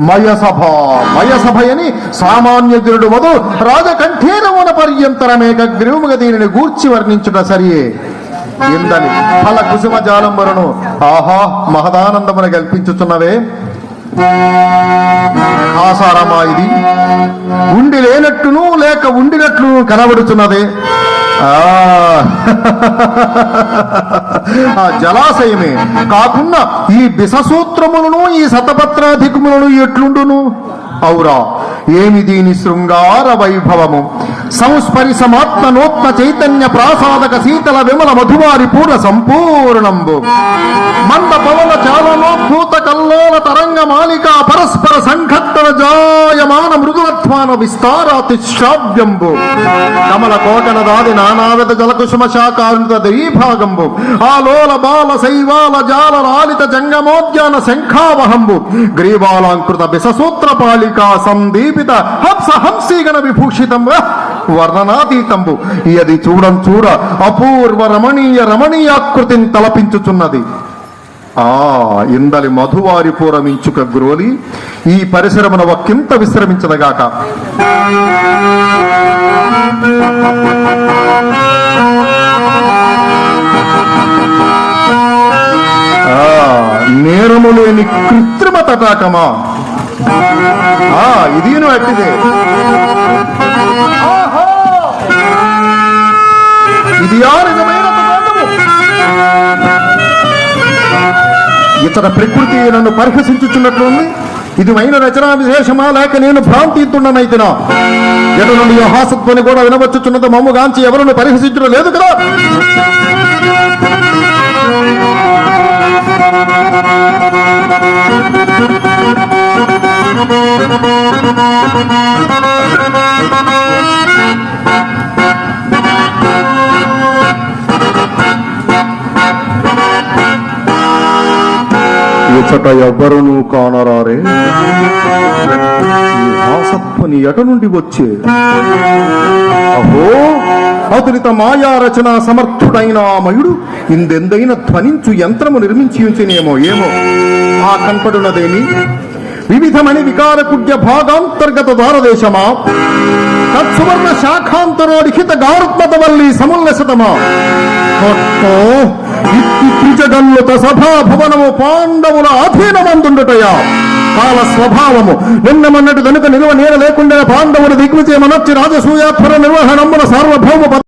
మయసభ మయసభ అని సామాన్యజనుడు వదు రాజకంఠేరమున పర్యంతరమేక గ్రీవుముగా దీనిని గూర్చి వర్ణించుట సరియే. ఇందని ఫల కుసుమ జాలంబరును ఆహా మహదానందమున కల్పించుచున్నవే ఆసారమా ఇది? ఉండి లేనట్టును లేక ఉండినట్లు కనబడుచున్నదే. ఆ. ఆ జలాశయమే కాకుండా ఈ బిససూత్రములను ఈ శతపత్రాధికములను ఎట్లుండును? ఔరా ఏమి దీని శృంగార వైభవము? సంస్పరిసమాత్మ నూత్న చైతన్య ప్రాసాదక శీతల విమల మధువారి పూర్ణ సంపూర్ణంబు. మంద పవన చాలనోద్భూత కల్లోల తరంగ మాలిక మృదువత్వాన విస్తారాతి శ్రావ్యంబు కమల కోటల దాది నానావిధ జలకుసుమ శాఖారుత దరీభాగంబు ఆలోల బాల శైవాల జాల లాలిత జంగమోద్యాన శంఖావహంబు. గ్రీవాలంకృత బిససూత్ర పాలిక సందీపిత హంస హంసీగణ విభూషితం వర్ణనాతీతంబు. ఇది చూడం చూడ అపూర్వ రమణీయ రమణీయాకృతిని తలపించుచున్నది. ఆ ఇందలి మధువారి పూరమించుక గ్రోలి ఈ పరిసరమున ఒక్కింత విశ్రమించదగాక. ఆ, నేరము లేని కృత్రిమ తటాకమా? ఆ నువ్వు అట్టిదే. ఇతర ప్రకృతి నన్ను పరిహసించుచున్నట్లుంది ఇది అయిన రచనా విశేషమా లేక నేను భ్రాంతితున్ననైతినా ఎటు నుండి హాసత్వని కూడా వినవచ్చుచున్నది మమ్ము గాంచి ఎవరిని పరిహసించడం లేదు కదా? ఇచ్చట ఎవ్వరును కానరారే. ఈ హాసత్వని ఎట నుండి వచ్చే? అహో అతులిత మాయా రచన సమర్థుడైన ఆ మయుడు ఇందెందైన ధ్వనించు యంత్రము నిర్మించి ఉంచినేమో ఏమో? ఆ కనపడునదేమి వివిధమని వికారకుడ్య భాగాంతర్గత ద్వారదేశమా? తత్సువర్ణ శాఖాంతరోలిఖిత గారుత్మత వల్లి సముల్లసితమా ఒట్టో ఇట్టి త్రిజగన్నుత భవనము పాండవుల అధీనమందుండుటయా కాల స్వభావము నిన్న మొన్నటి కనుక నిలువ నేర లేకుండా పాండవులు దిగ్విజయమనొచ్చి రాజసూయాత్మర నిర్వహణమున సార్వభౌమ పద-